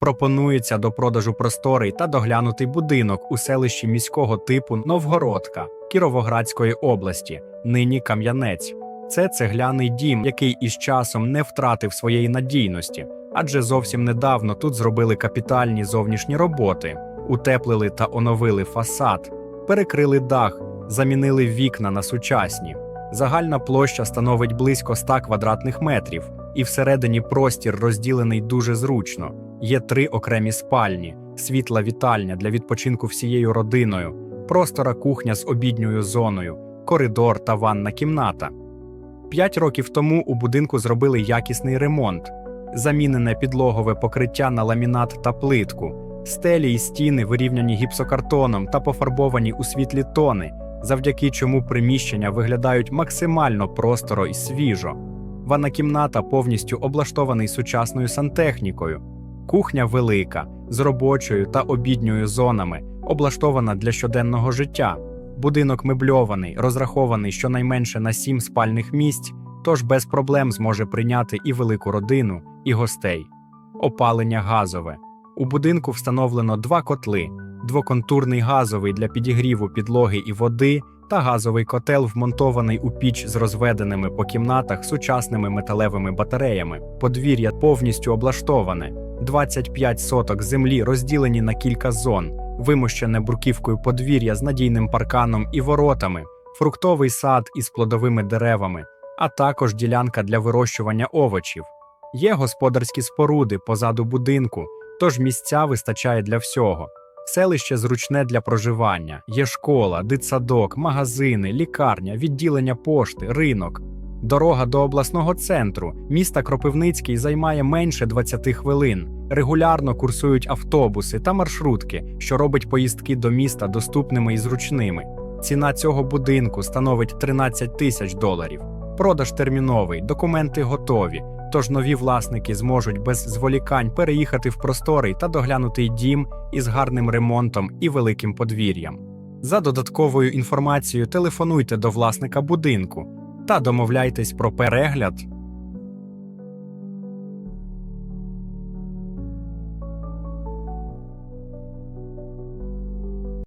Пропонується до продажу просторий та доглянутий будинок у селищі міського типу Новгородка Кіровоградської області, нині Кам'янець. Це цегляний дім, який із часом не втратив своєї надійності, адже зовсім недавно тут зробили капітальні зовнішні роботи, утеплили та оновили фасад, перекрили дах, замінили вікна на сучасні. Загальна площа становить близько 100 квадратних метрів, і всередині простір розділений дуже зручно. Є три окремі спальні, світла вітальня для відпочинку всією родиною, простора кухня з обідньою зоною, коридор та ванна кімната. П'ять років тому у будинку зробили якісний ремонт, замінене підлогове покриття на ламінат та плитку, стелі і стіни вирівняні гіпсокартоном та пофарбовані у світлі тони, завдяки чому приміщення виглядають максимально просторо і свіжо. Ванна кімната повністю облаштований сучасною сантехнікою. Кухня велика, з робочою та обідньою зонами, облаштована для щоденного життя. Будинок мебльований, розрахований щонайменше на сім спальних місць, тож без проблем зможе прийняти і велику родину, і гостей. Опалення газове. У будинку встановлено два котли: двоконтурний газовий для підігріву підлоги і води, та газовий котел, вмонтований у піч з розведеними по кімнатах сучасними металевими батареями. Подвір'я повністю облаштоване. 25 соток землі розділені на кілька зон, вимощене бруківкою подвір'я з надійним парканом і воротами, фруктовий сад із плодовими деревами, а також ділянка для вирощування овочів. Є господарські споруди позаду будинку, тож місця вистачає для всього. Селище зручне для проживання, є школа, дитсадок, магазини, лікарня, відділення пошти, ринок. Дорога до обласного центру міста Кропивницький займає менше 20 хвилин. Регулярно курсують автобуси та маршрутки, що робить поїздки до міста доступними і зручними. Ціна цього будинку становить 13 тисяч доларів. Продаж терміновий, документи готові. Тож нові власники зможуть без зволікань переїхати в просторий та доглянутий дім із гарним ремонтом і великим подвір'ям. За додатковою інформацією телефонуйте до власника будинку та домовляйтесь про перегляд